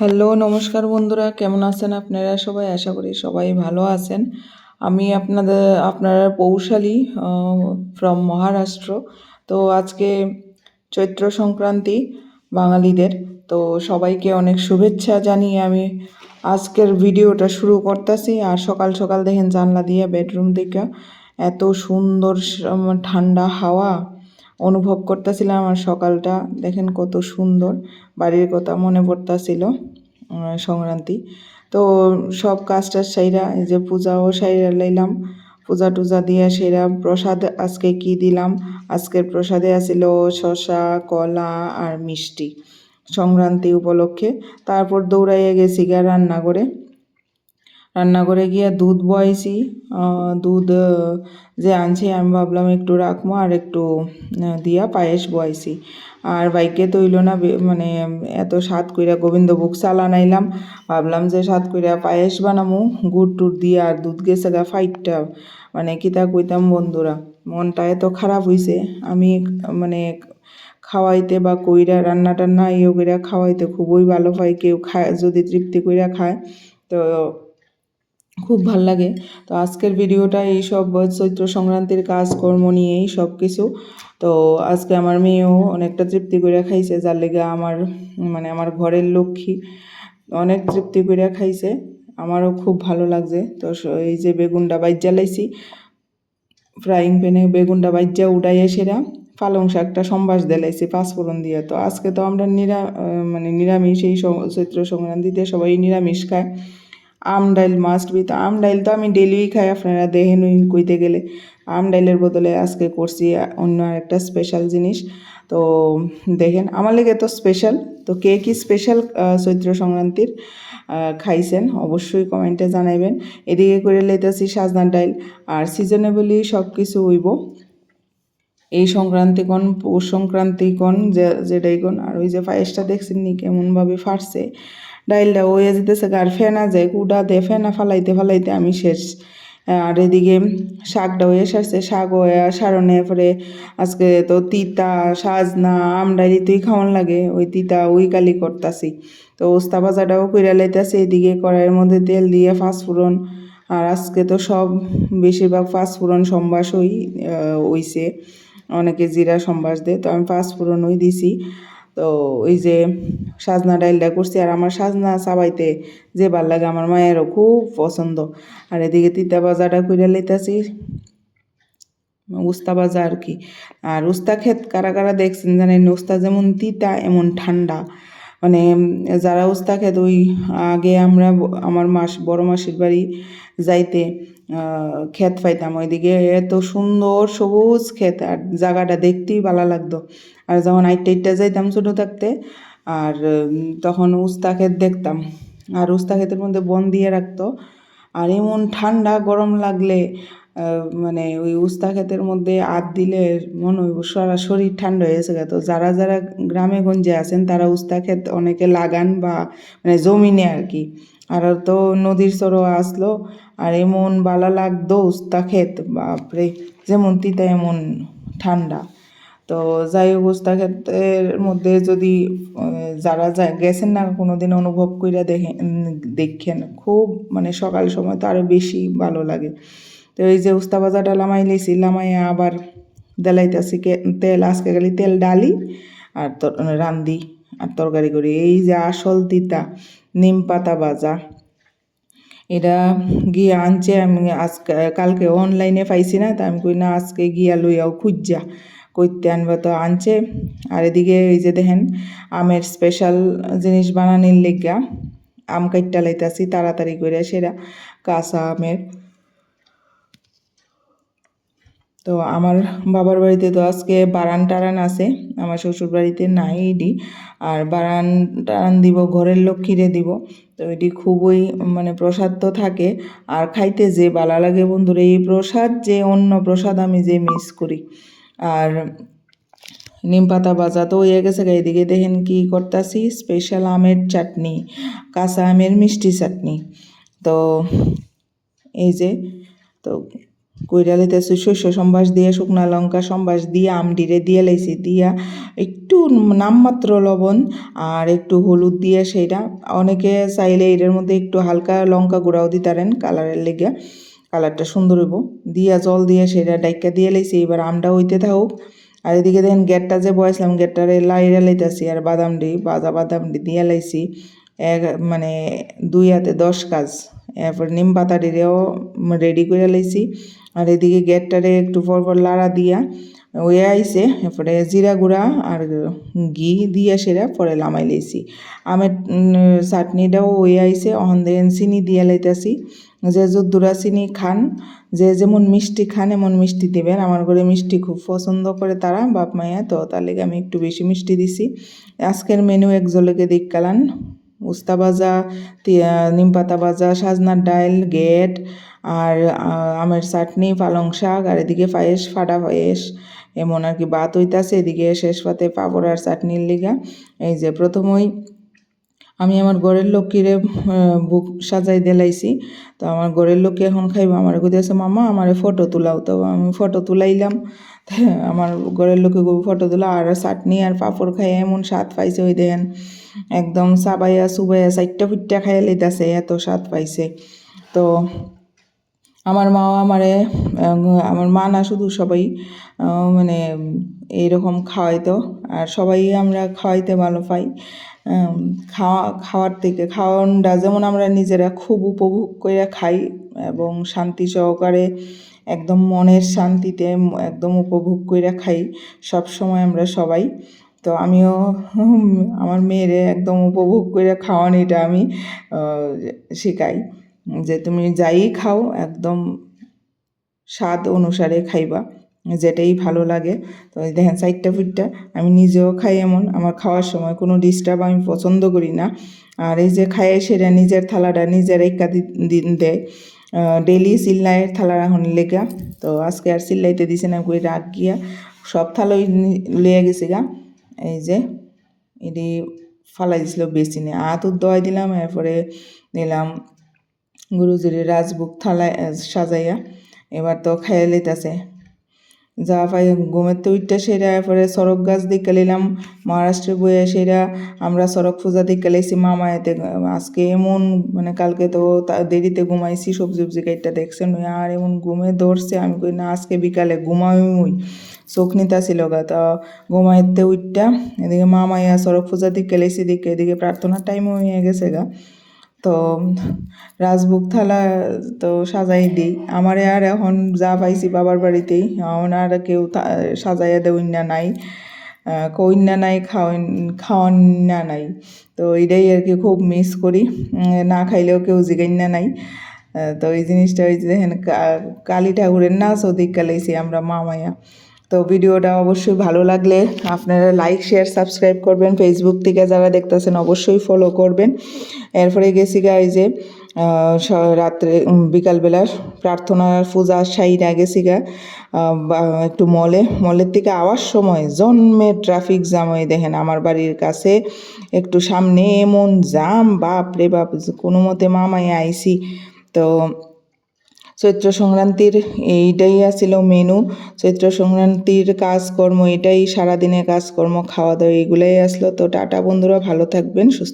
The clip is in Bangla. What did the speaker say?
হ্যালো, নমস্কার বন্ধুরা, কেমন আছেন আপনারা সবাই? আশা করি সবাই ভালো আছেন। আমি আপনাদের আপনারা পৌশালী ফ্রম মহারাষ্ট্র। তো আজকে চৈত্র সংক্রান্তি বাঙালিদের। তো সবাইকে অনেক শুভেচ্ছা জানিয়ে আমি আজকের ভিডিওটা শুরু করতেছি। আর সকাল সকাল দেখেন জানলা দিয়ে বেডরুম থেকে এত সুন্দর ঠান্ডা হাওয়া। অনুভব করতেছিলাম আমার সকালটা, দেখেন কত সুন্দর, বাড়ির কথা মনে পড়তাছিল সংক্রান্তি। তো সব কাজটা সাইরা, এই যে পূজাও সাইরা লাইলাম, পূজা টুজা দিয়ে সেরা প্রসাদ আজকে কি দিলাম? আজকের প্রসাদে আছিল শশা কলা আর মিষ্টি। সংক্রান্তি উপলক্ষে, তারপর দৌড়াইয়া গেছি গিয়া রান্না করে রান্নাঘরে গিয়ে দুধ বয়েছি। দুধ যে আনছে আমি ভাবলাম একটু রাখব আর একটু দিয়া পায়েস বয়েছি। আর বাইকে তৈল না মানে এত স্বাদ কইরা গোবিন্দভোগ চালা নাইলাম ভাবলাম যে স্বাদ কইরা পায়েস বানামু। গুড় টুড় দিয়ে আর দুধ গেছে গা ফাইটটা। মানে কিতা কইতাম বন্ধুরা, মনটা এত খারাপ হইছে। আমি মানে খাওয়াইতে বা কইরা রান্না টান্না ইয়ে কইরা খাওয়াইতে খুবই ভালো পাই কেউ খায়, যদি তৃপ্তি কইরা খায়। তো খুব ভালো লাগে। তো আজকের ভিডিওটা এই সব চৈত্র সংক্রান্তির কাজকর্ম নিয়েই সব কিছু। তো আজকে আমার মেয়েও অনেকটা তৃপ্তি করে খাইছে, যার লেগে আমার মানে আমার ঘরের লক্ষ্মী অনেক তৃপ্তি করে খাইছে। আমারও খুব ভালো লাগছে। তো এই যে বেগুনটা বাইজা লাইছি, ফ্রাইং প্যানে বেগুনটা বাইজা উঠাইয়া সেরা পালং শাকটা সম্বাস দিলাইছি পাঁচফোড়ন দিয়ে। তো আজকে তো আমরা নিরা মানে নিরামিষ এই চৈত্র সংক্রান্তিতে সবাই নিরামিষ খায়। আম ডাইল মাস্ট বি তো আম ডাইল তো আমি ডেলিই খাই, আপনারা দেখেন ওই কইতে গেলে। আম ডাইলের বদলে আজকে করছি অন্য একটা স্পেশাল জিনিস। তো দেখেন, আমার লেগে তো স্পেশাল তো কে কি স্পেশাল চৈত্র সংক্রান্তির খাইছেন অবশ্যই কমেন্টে জানাইবেন। এদিকে করে লইতেছি সাজনা ডাইল। আর সিজনেবলি সব কিছু হইব। এই সংক্রান্তি কোন পৌষ সংক্রান্তি কোন যে, যেটাই কোন। আর ওই যে পায়েসটা দেখছেন নি, কেমনভাবে ফাটছে। ডাইলটা হয়ে যেতেছে আর ফেনা যায় কুটা দে, ফেনা ফালাইতে ফালাইতে আমি শেষ। আর এদিকে শাকটা হয়ে সারছে শাক হয়ে সারণে পরে আজকে তো তিতা, সাজনা আমডাইলি তুই খাওয়ান লাগে, ওই তিতা ওই কালি করতাছি। তো ওস্তা ভাজাটাও কইরা লাইতাছি, এদিকে কড়াইয়ের মধ্যে তেল দিয়ে ফাঁসফোড়ন আর আজকে তো সব, বেশিরভাগ ফাঁসফোড়ন সম্বাস হই হইছে অনেকে জিরা সম্বাস দেয়, তো আমি পাঁচফোড়ন ওই দিছি। তো ওই যে সাজনা ডাইলটা করছি আর আমার সাজনা সাবাইতে যে ভালো লাগে আমার মায়েরও খুব পছন্দ। আর এদিকে তিতা বাজাটা কইরা লইতাছি, উস্তা বাজা আর কি। আর উস্তা ক্ষেত কারা কারা দেখছেন জানেন, উস্তা যেমন তিতা, এমন ঠান্ডা। মানে যারা উস্তা ক্ষেত ওই আগে আমরা আমার মাস, বড় মাসির বাড়ি যাইতে ক্ষেত পাইতাম। ওইদিকে এত সুন্দর সবুজ ক্ষেত, আর জায়গাটা দেখতেই ভালো লাগতো। আর যখন আইটা আইটা যাইতাম ছোটো থাকতে, আর তখন উস্তা ক্ষেত দেখতাম। আর উস্তা ক্ষেতের মধ্যে বন দিয়ে রাখতো। আর এমন ঠান্ডা গরম লাগলে মানে ওই উস্তা ক্ষেতের মধ্যে আত দিলে মনে হইব সারা শরীর ঠান্ডা হয়ে গেছে তো যারা যারা গ্রামে গঞ্জে আছেন, তারা উস্তা ক্ষেত অনেকে লাগান বা মানে জমিনে আর কি। আর তো নদীর সরো আসলো, আর এমন বালা লাগতো উস্তা ক্ষেত বাপরে, যেমন তিতা, এমন ঠান্ডা। তো যাই হোক উস্তা ক্ষেতের মধ্যে যদি যারা গেছেন না, কোনোদিন অনুভব কইরা দেখেন দেখেন। খুব মানে সকাল সময় তো আরও বেশি ভালো লাগে। এই যে উস্তা ভাজাটা লামাই লিছি, লামাইয়া আবার দেলাইতেছি তেল, আজকে গেলি তেল ডালি আর রান্দি আর তরকারি করি। এই যে আসল তিতা, নিম পাতা ভাজা, এটা গিয়ে আনছে আমি আজকে, কালকে অনলাইনে পাইছি না, তা আমি কই না, আজকে গিয়া লইয়াও খুঁজা। কইতে আনবা তো আনছে। আর এদিকে এই যে দেখেন, আমের স্পেশাল জিনিস বানানির লেগা, আম কাইটটা লাইতাছি, তাড়াতাড়ি করে সেরা কাঁচা আমের। তো আমার বাবার বাড়িতে তো আজকে বারান টারান আছে, আমার শ্বশুর বাড়িতে নাই এডি আর বারান টারান দিব, ঘরের লক্ষ্মীরে দিব, তো এটি খুবই মানে প্রসাদ তো থাকে, আর খাইতে যে ভালো লাগে বন্ধুরা, এই প্রসাদ যে অন্য প্রসাদ আমি যে মিস করি। আর নিম পাতা ভাজা তো হয়ে গেছে এদিকে দেখেন কি করতাছি স্পেশাল আমের চাটনি, কাঁচা আমের মিষ্টি চাটনি, তো এই যে, তো কইরা লইতেছি শস্য সম্বাস দিয়ে, শুকনা লঙ্কা সম্বাস দিয়ে আমডিরে দিয়ে লাইছি দিয়া, একটু নামমাত্র লবণ আর একটু হলুদ দিয়ে সেইটা অনেকে চাইলে এটার মধ্যে একটু হালকা লঙ্কা গুঁড়াও দিতারেন কালারের লেগে। কালারটা সুন্দর হইব। দিয়া জল দিয়ে সেটা ডাইকা দিয়ে লাইছি এবার আমটা হইতে থাকুক। আর এদিকে দেখেন গেটটা যে বয়েছিলাম গেটটারে লাইরা লাইতাছি আর বাদামডি বাজা বাদামডি দিয়ে লাইছি এক মানে দুই হাতে দশ কাজ। এরপর নিম পাতাটিরেও রেডি করে লাইছি আর এদিকে গেটটারে একটু পর পর লাড়া দিয়া ওই আইসে, এরপরে জিরা গুঁড়া আর ঘি দিয়ে সেরা পরে লামাই লাইছি আমের চাটনিটাও ওই আইসে অহন দেখেন চিনি দিয়ে লাইতাছি। যে যদ্দুরা চিনি খান, যে যেমন মিষ্টি খান এমন মিষ্টি দেবেন। আমার ঘরে মিষ্টি খুব পছন্দ করে তারা, বাপ মাইয়া তো তার লেগে আমি একটু বেশি মিষ্টি দিছি। আজকের মেনু এক জলকে দিক কালান উস্তা ভাজা নিম পাতা ভাজা সাজনার ডাইল, গেট, আর আমের চাটনি, পালং শাক, আর এদিকে পায়েস, ফাটা পায়েস, এমন আর কি ভাত হইতাছে। এদিকে শেষ পাতে পাঁপড় আর চাটনির লিগা। এই যে প্রথমই আমি আমার ঘরের লোককে বুক সাজাই দিলাইছি। তো আমার ঘরের লোককে এখন খাইব। আমার কইতেছে, মামা, আমারে ফটো তুলাও। তো আমি ফটো তুলাইলাম। আমার ঘরের লোকে ফটো তোলা। আর চাটনি আর পাঁপড় খাই এমন স্বাদ পাইছে ওই দেখেন একদম সাবাইয়া সুবাইয়া চারটা ফুটটা খাইয়া লইতাছে, এত স্বাদ পাইছে। তো আমার মাও আমারে আমার মা না শুধু সবাই মানে এইরকম খাওয়াইতো, আর সবাই আমরা খাওয়াইতে ভালো পাই। খাওয়া, খাওয়ার থেকে, খাওয়ানটা যেমন আমরা নিজেরা খুব উপভোগ করে খাই এবং শান্তি সহকারে, একদম মনের শান্তিতে, একদম উপভোগ করে খাই সব সময় আমরা সবাই। তো আমিও আমার মেয়েরে একদম উপভোগ করে খাওয়ানিটা আমি আহ, শেখাই যে তুমি যাই খাও একদম স্বাদ অনুসারে খাইবা যেটাই ভালো লাগে। তো দেখেন চারটা ফুটটা আমি নিজেও খাই এমন আমার খাওয়ার সময় কোনো ডিস্টার্ব আমি পছন্দ করি না। আর এই যে খায় সেটা নিজের থালাটা নিজের একা দিন দেয়। ডেলি সিল্লাইয়ের থালা এখন লেগা তো আজকে আর সিল্লাইতে দিছে না কই রাগ গিয়া সব থালাই লিয়ে গেছে গা। এই যে, এটি ফালাই দিছিল বেসিনে। আত দয় দিলাম, এরপরে নিলাম গুরুজির রাজবুক থালায় সাজাইয়া। এবার তো খাইয়া লইতাছে যা পাই ঘুমের তো সেরা এরপরে সড়ক গাছ দিকে নিলাম, মহারাষ্ট্রে বইয়ে সেরা, আমরা সড়ক পূজা দিকে লাইছি মামায়াতে আজকে এমন মানে কালকে তো দেরিতে ঘুমাইছি, সবজি উবজি কাইটটা দেখছেন আর এমন ঘুমে ধরছে, আমি কই না, আজকে বিকালে ঘুমাই মুই চোখ নিতাছিল গা, তা ঘুমাইতে উঠটা এদিকে মামাইয়া সড়ক পূজা দিকে লাইছি দিকে এদিকে প্রার্থনার টাইমও হয়ে গেছে গা। তো রাজভোগ থালা তো সাজাই দিই আমারে আর এখন যা পাইছি বাবার বাড়িতেই, এখন আর কেউ সাজাইয়া দেউন না নাই কইন্যা নাই, খাওয়ান খাওয়ান নাই। তো এটাই আর কি খুব মিস করি না খাইলেও কেউ জিগাইন না নাই। তো এই জিনিসটা ওই যে কালী ঠাকুরের নাচ ওদিক কালাইছি আমরা মামাইয়া তো ভিডিওটা অবশ্যই ভালো লাগলে আপনারা লাইক শেয়ার সাবস্ক্রাইব করবেন। ফেসবুক থেকে যারা দেখতেছেন অবশ্যই ফলো করবেন। এরপরে গেছি গা এই যে রাত্রে বিকালবেলা প্রার্থনার পূজা সাইডা গেছি গা। একটু মলে মলের থেকে আওয়ার সময় জন্মে ট্রাফিক জ্যাম হয়ে দেখেন আমার বাড়ির কাছে। একটু সামনে এমন জাম বাপ রে বাপ, কোনো মতে মামাই আইছি। তো চৈত্র সংক্রান্তির এইটাই আসিল মেনু চৈত্র সংক্রান্তির কাজকর্ম এটাই সারাদিনের কাজকর্ম খাওয়া দাওয়া এগুলাই আসলো। তো টাটা বন্ধুরা, ভালো থাকবেন, সুস্থ